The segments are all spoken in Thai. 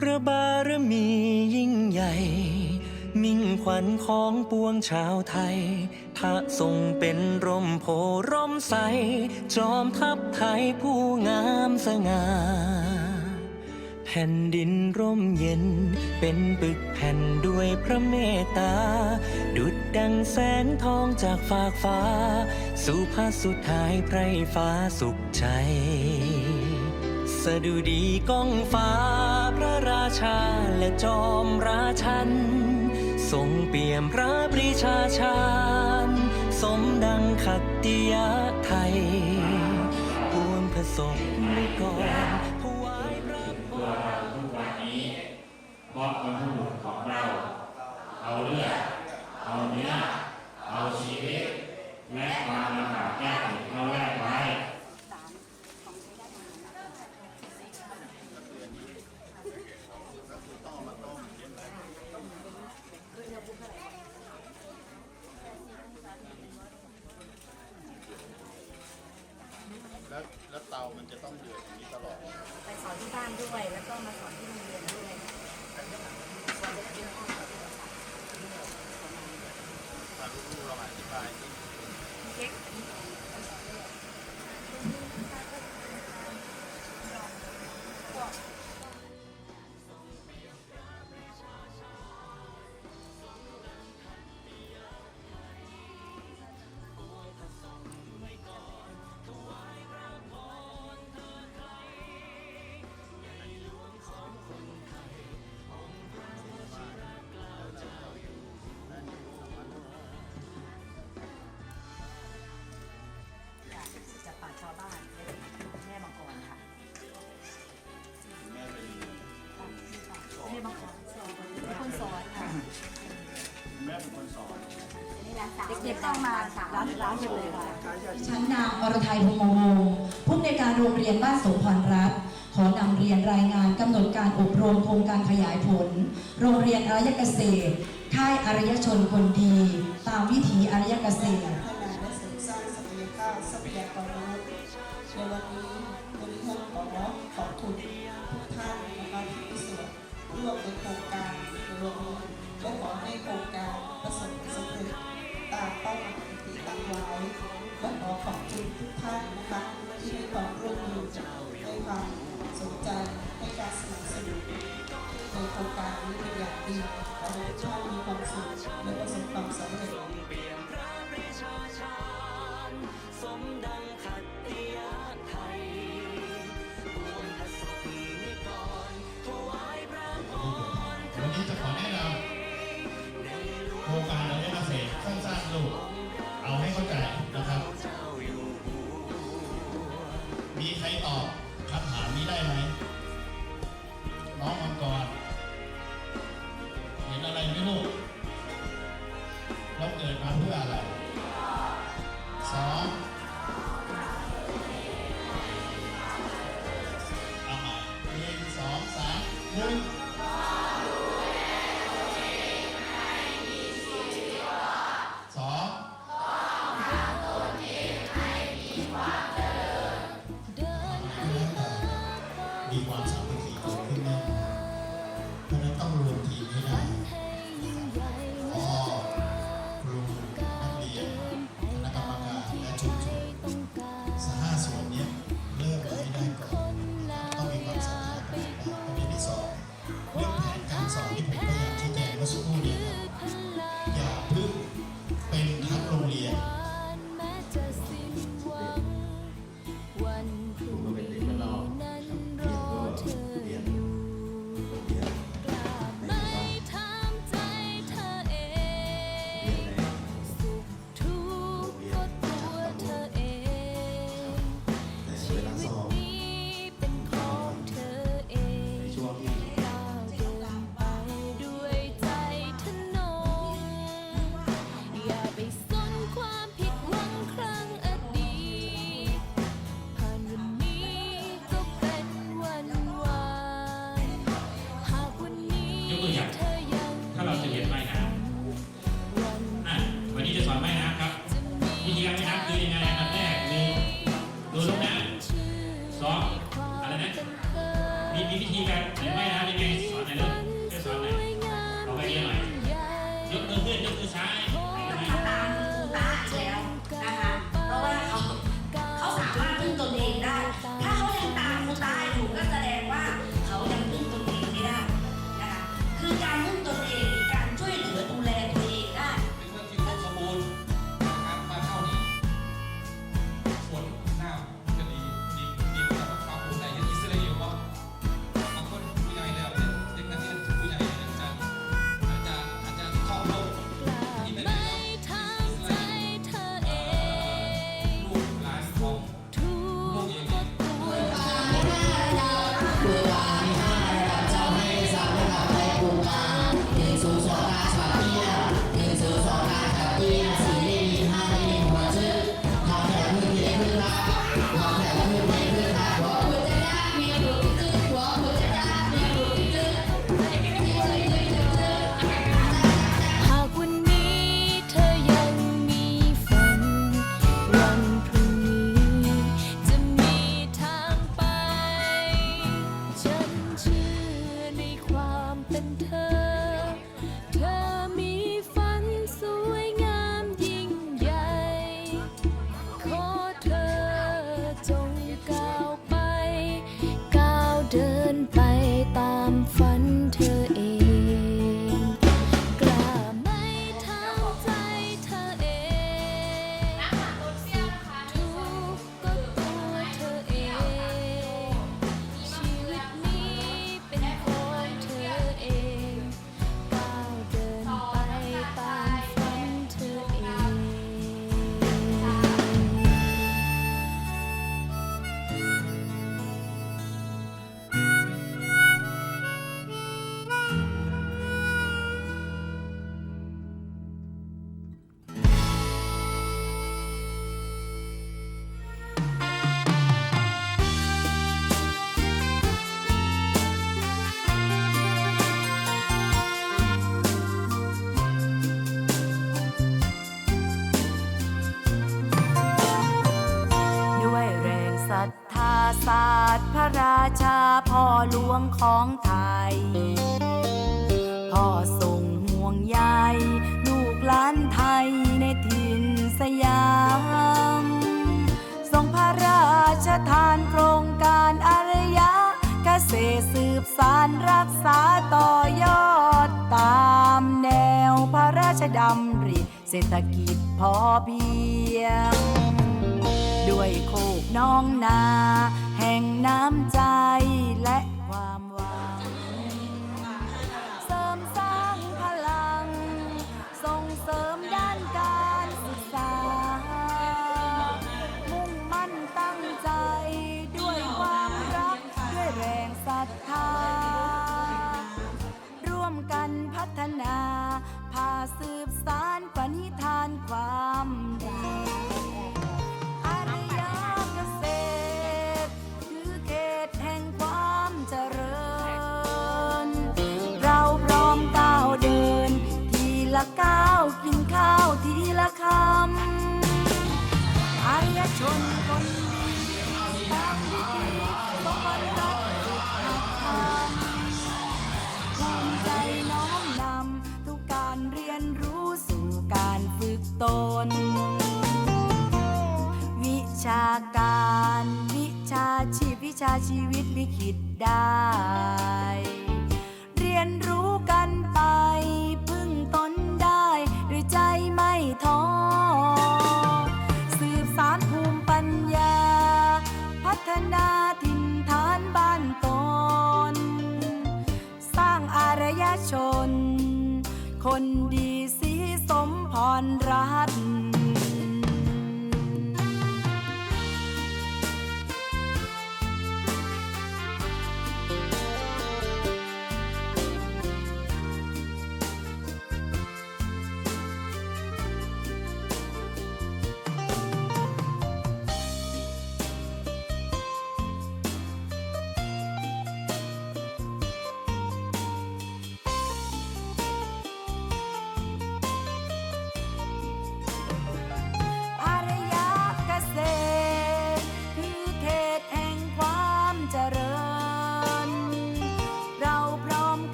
พระบารมียิ่งใหญ่ มิ่งขวัญของปวงชาวไทย พระทรงเป็นร่มโพร่มใส จอมทัพไทยผู้งามสง่า แผ่นดินร่มเย็น เป็นปึกแผ่นด้วยพระเมตตา ดุดดังแสงทองจากฟากฟ้า สู่พระสุดท้ายไพรฟ้าสุขใจ สดุดีก้องฟ้าพระรา ชาและจอมราชัน ทรงเปี่ยมพระปริชาชาญสมดังขัตติยะไทยปวนผสมนิกรถวายพระพตัวรเราทุกวันนี้เพราะพระของเรา เอาเลือด เอาเนื้อ เอาชีวิต และความลำบากยากเข็นเข้าแลกไว้ แล้วแล้วเตา มันจะต้องเดือดอย่างนี้ตลอด ไปสอนที่บ้านด้วย แล้วก็มาสอนที่โรงเรียนด้วยมาลูกๆเราอธิบาย ต้องมาร้านร้านเลยค่ะดิฉันนางอรไทยพงษ์วงศ์ผู้อำนการโรงเรียนบ้านโสพรรัตขอนำเรียนรายงานกำหนดการอบรมโครงการขยายผล โรงเรียนอารยเกษตร ค่ายอารยชนคนดี ตามวิถีอารยเกษตรพัฒนาและเสริมสร้างศักยภาพทรัพยากรมนุษย์ในวันนี้บริษัทขอขอบคุณทุกท่านนะคะที่มีส่วนร่วมในโครงการในวันนี้และขอให้โครงการประสบความสำเร็จ ตามเป้าหมายที่ตั้งไว้ พ่อส่งห่วงใยลูกหลานไทยในถิ่นสยามส่งพระราชทานโครงการอารยะเกษตรสืบสารรักษาต่อยอดตามแนวพระราชดำริเศรษฐกิจพอเพียง ด้วยโคกน้องนา แห่งน้ำ พัฒนาพาสืบสารปณิธานความดีอารยเกษตร คือเขตแห่งความเจริญ เราพร้อมก้าวเดิน ทีละก้าวกินข้าวทีละคำอารยชนคนดีตามวิ ชาชีวิตลิขิตได้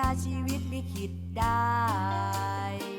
ชาชีวิตลิขิตได้